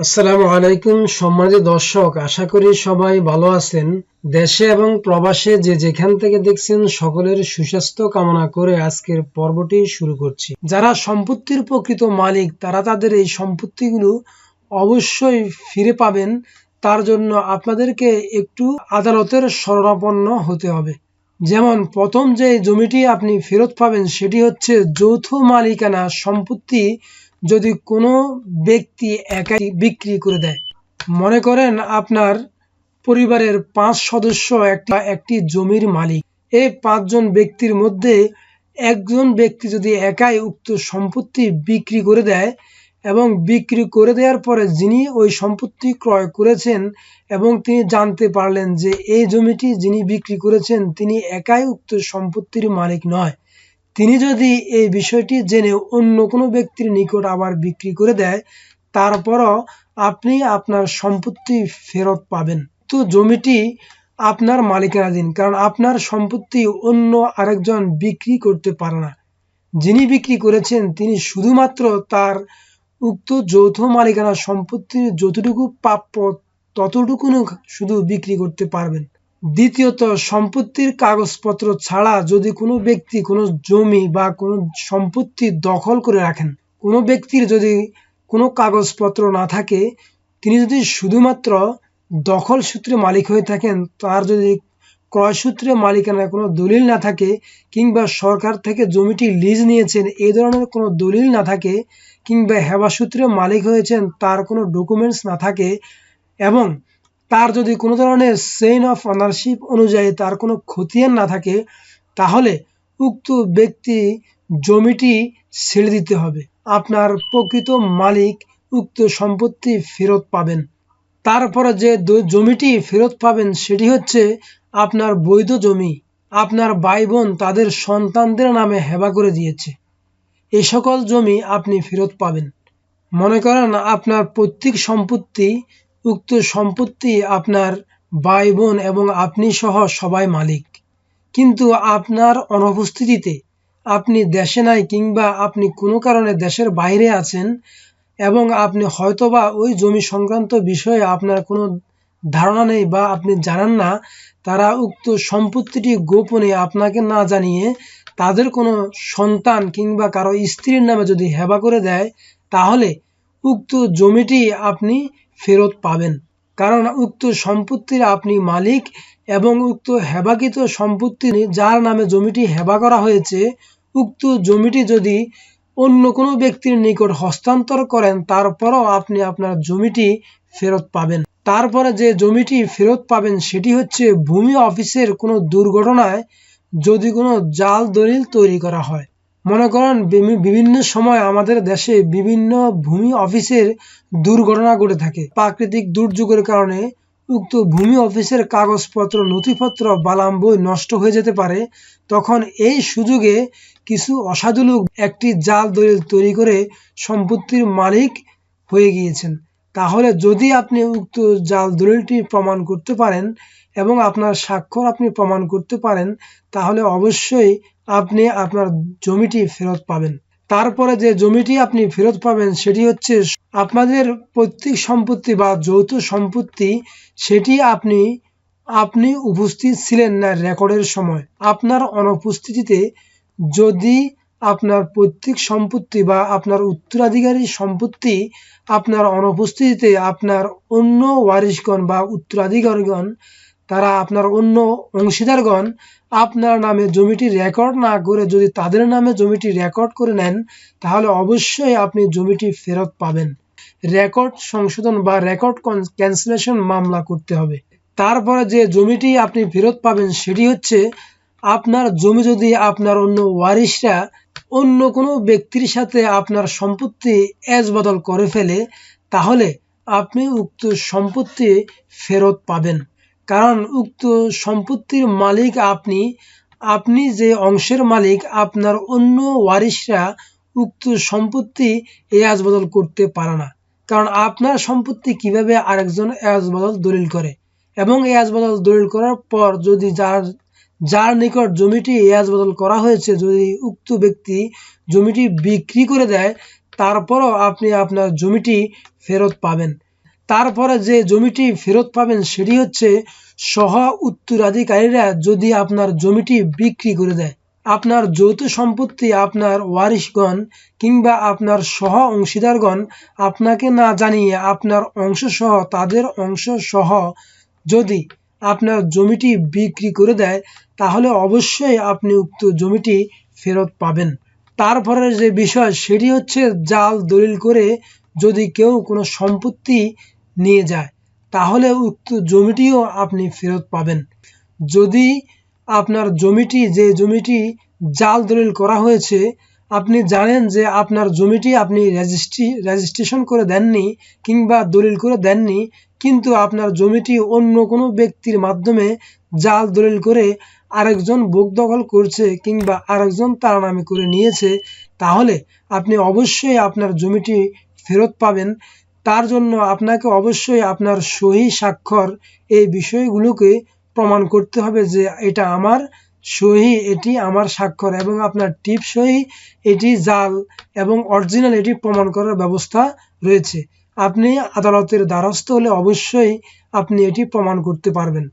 আসসালামু আলাইকুম সম্মানিত দর্শক, আশা করি সবাই ভালো আছেন। দেশে এবং প্রবাসে যে যেখান থেকে দেখছেন সকলের সুস্বাস্থ্য কামনা করে আজকের পর্বটি শুরু করছি। যারা সম্পত্তির প্রকৃত মালিক, তারা তাদের এই সম্পত্তিগুলো অবশ্যই ফিরে পাবেন। তার জন্য আপনাদেরকে একটু আদালতের শরণাপন্ন হতে হবে। যেমন, প্রথম যে জমিটি আপনি ফেরত পাবেন, সেটি হচ্ছে যৌথ মালিকানা সম্পত্তি যদি কোনো ব্যক্তি একাই বিক্রি করে দেয়, মনে করেন আপনার পরিবারের পাঁচ সদস্য একটা, একটি জমির মালিক, এই পাঁচজন ব্যক্তির মধ্যে একজন ব্যক্তি যদি একাই উক্ত সম্পত্তি বিক্রি করে দেয় এবং বিক্রি করে দেওয়ার পরে যিনি ওই সম্পত্তি ক্রয় করেছেন এবং তিনি জানতে পারলেন যে এই জমিটি যিনি বিক্রি করেছেন, তিনি একাই উক্ত সম্পত্তির মালিক নয়। তিনি যদি এই বিষয়টি জেনে অন্য কোনো ব্যক্তির নিকট আবার বিক্রি করে দেয়, তারপরও আপনি আপনার সম্পত্তি ফেরত পাবেন। তো জমিটি আপনার মালিকানাধীন, কারণ আপনার সম্পত্তি অন্য আরেকজন বিক্রি করতে পারে না। যিনি বিক্রি করেছেন, তিনি শুধুমাত্র তার উক্ত যৌথ মালিকানা সম্পত্তির যতটুকু প্রাপ্য ততটুকু শুধু বিক্রি করতে পারবেন। দ্বিতীয়ত, সম্পত্তির কাগজপত্র ছাড়া যদি কোনো ব্যক্তি কোনো জমি বা কোনো সম্পত্তি দখল করে রাখেন, কোনো ব্যক্তির যদি কোনো কাগজপত্র না থাকে, তিনি যদি শুধুমাত্র দখল সূত্রে মালিক হয়ে থাকেন, তার যদি ক্রয় সূত্রে মালিকানায় কোনো দলিল না থাকে কিংবা সরকার থেকে জমিটি লিজ নিয়েছেন এই ধরনের কোনো দলিল না থাকে কিংবা হেবা সূত্রে মালিক হয়েছেন, তার কোনো ডকুমেন্টস না থাকে এবং তার যদি কোনো ধরনের চেইন অফ অনারশিপ অনুযায়ী তার কোনো খতিয়ান না থাকে, তাহলে উক্ত ব্যক্তি জমিটি ছেড়ে দিতে হবে। আপনার প্রকৃত মালিক উক্ত সম্পত্তি ফেরত পাবেন। তারপরে যে জমিটি ফেরত পাবেন সেটি হচ্ছে আপনার বৈধ জমি। আপনার ভাই বোন তাদের সন্তানদের নামে হেবা করে দিয়েছে। এই সকল জমি আপনি ফেরত পাবেন। মনে করেন আপনার প্রত্যেক সম্পত্তি উক্ত সম্পত্তি আপনার ভাই বোন এবং আপনি সহ সবাই মালিক। কিন্তু আপনার অনুপস্থিতিতে আপনি দেশে নাই কিংবা আপনি কোনো কারণে দেশের বাইরে আছেন এবং আপনি হয়তোবা ওই জমি সংক্রান্ত বিষয়ে আপনার কোনো ধারণা নেই বা আপনি জানান না, তারা উক্ত সম্পত্তিটি গোপনে আপনাকে না জানিয়ে তাদের কোনো সন্তান কিংবা কারও স্ত্রীর নামে যদি হেবা করে দেয়, তাহলে উক্ত জমিটি আপনি ফেরত পাবেন। কারণ উক্ত সম্পত্তির আপনি মালিক এবং উক্ত হেবাকৃত সম্পত্তি যার নামে জমিটি হেবা করা হয়েছে, উক্ত জমিটি যদি অন্য কোনো ব্যক্তির নিকট হস্তান্তর করেন, তারপরও আপনি আপনার জমিটি ফেরত পাবেন। তারপরে যে জমিটি ফেরত পাবেন, সেটি হচ্ছে ভূমি অফিসের কোনো দুর্ঘটনায় যদি কোনো জাল দলিল তৈরি করা হয়। মনে করেন বিভি- বিভিন্ন সময় আমাদের দেশে বিভিন্ন ভূমি অফিসের দুর্ঘটনা ঘটে থাকে। প্রাকৃতিক দুর্যোগের কারণে উক্ত ভূমি অফিসের কাগজপত্র, নথিপত্র, বালাম বই নষ্ট হয়ে যেতে পারে। তখন এই সুযোগে কিছু অসাধু লোক একটি জাল দলিল তৈরি করে সম্পত্তির মালিক হয়ে গিয়েছেন। তাহলে যদি আপনি উক্ত জাল দলিলটি প্রমাণ করতে পারেন এবং আপনার স্বাক্ষর আপনি প্রমাণ করতে পারেন, তাহলে অবশ্যই আপনি আপনার জমিটি ফেরত পাবেন। তারপরে যে জমিটি আপনি ফেরত পাবেন সেটি হচ্ছে আপনাদের পৈতৃক সম্পত্তি বা যৌথ সম্পত্তি, সেটি আপনি আপনি উপস্থিত ছিলেন না রেকর্ডের সময়। আপনার অনুপস্থিতিতে যদি আপনার প্রত্যেক সম্পত্তি বা আপনার উত্তরাধিকারী সম্পত্তি আপনার অনুপস্থিতিতে আপনার অন্য ওয়ারিশগণ বা উত্তরাধিকারীগণ, তারা আপনার অন্য অংশীদারগণ আপনার নামে জমিটি রেকর্ড না করে যদি তাদের নামে জমিটি রেকর্ড করে নেন, তাহলে অবশ্যই আপনি জমিটি ফেরত পাবেন। রেকর্ড সংশোধন বা রেকর্ড ক্যান্সেলেশন মামলা করতে হবে। তারপরে যে জমিটি আপনি ফেরত পাবেন, সেটি হচ্ছে আপনার জমি যদি আপনার অন্য ওয়ারিশরা অন্য কোনো ব্যক্তির সাথে আপনার সম্পত্তি এজ বদল করে ফেলে, তাহলে আপনি উক্ত সম্পত্তি ফেরত পাবেন। কারণ উক্ত সম্পত্তির মালিক আপনি আপনি যে অংশের মালিক, আপনার অন্য ওয়ারিশরা উক্ত সম্পত্তি এয়াজ বদল করতে পারে না। কারণ আপনার সম্পত্তি কীভাবে আরেকজন এয়াজ বদল দলিল করে? এবং এয়াজ বদল দলিল করার পর যদি যার যার নিকট জমিটি এয়াজ বদল করা হয়েছে, যদি উক্ত ব্যক্তি জমিটি বিক্রি করে দেয়, তারপরও আপনি আপনার জমিটি ফেরত পাবেন। তারপরে যে জমিটি ফেরত পাবেন, সেটি হচ্ছে সহ উত্তরাধিকারীরা যদি আপনার জমিটি বিক্রি করে দেয়। আপনার যৌথ সম্পত্তি আপনার ওয়ারিশগণ কিংবা আপনার সহ অংশীদারগণ আপনাকে না জানিয়ে আপনার অংশ সহ তাদের অংশ সহ যদি আপনার জমিটি বিক্রি করে দেয়, তাহলে অবশ্যই আপনি উক্ত জমিটি ফেরত পাবেন। তারপরে যে বিষয়, সেটি হচ্ছে জাল দলিল করে যদি কেউ কোনো সম্পত্তি নিয়ে যায়, তাহলে উক্ত জমিটিও আপনি ফেরত পাবেন। যদি আপনার জমিটি, যে জমিটি জাল দলিল করা হয়েছে, আপনি জানেন যে আপনার জমিটি আপনি রেজিস্ট্রি, রেজিস্ট্রেশন করে দেননি কিংবা দলিল করে দেননি কিন্তু আপনার জমিটি অন্য কোনো ব্যক্তির মাধ্যমে জাল দলিল করে আরেকজন ভোগ দখল করছে কিংবা আরেকজন তার নামে করে নিয়েছে, তাহলে আপনি অবশ্যই আপনার জমিটি ফেরত পাবেন। তার জন্য আপনাকে অবশ্যই আপনার সহি স্বাক্ষর এই বিষয়গুলোকে প্রমাণ করতে হবে যে এটা আমার সহি, এটি আমার স্বাক্ষর এবং আপনার টিপ সহি, এটি জাল এবং অরিজিনাল এটি প্রমাণ করার ব্যবস্থা রয়েছে। আপনি আদালতের দ্বারস্থ হলে অবশ্যই আপনি এটি প্রমাণ করতে পারবেন।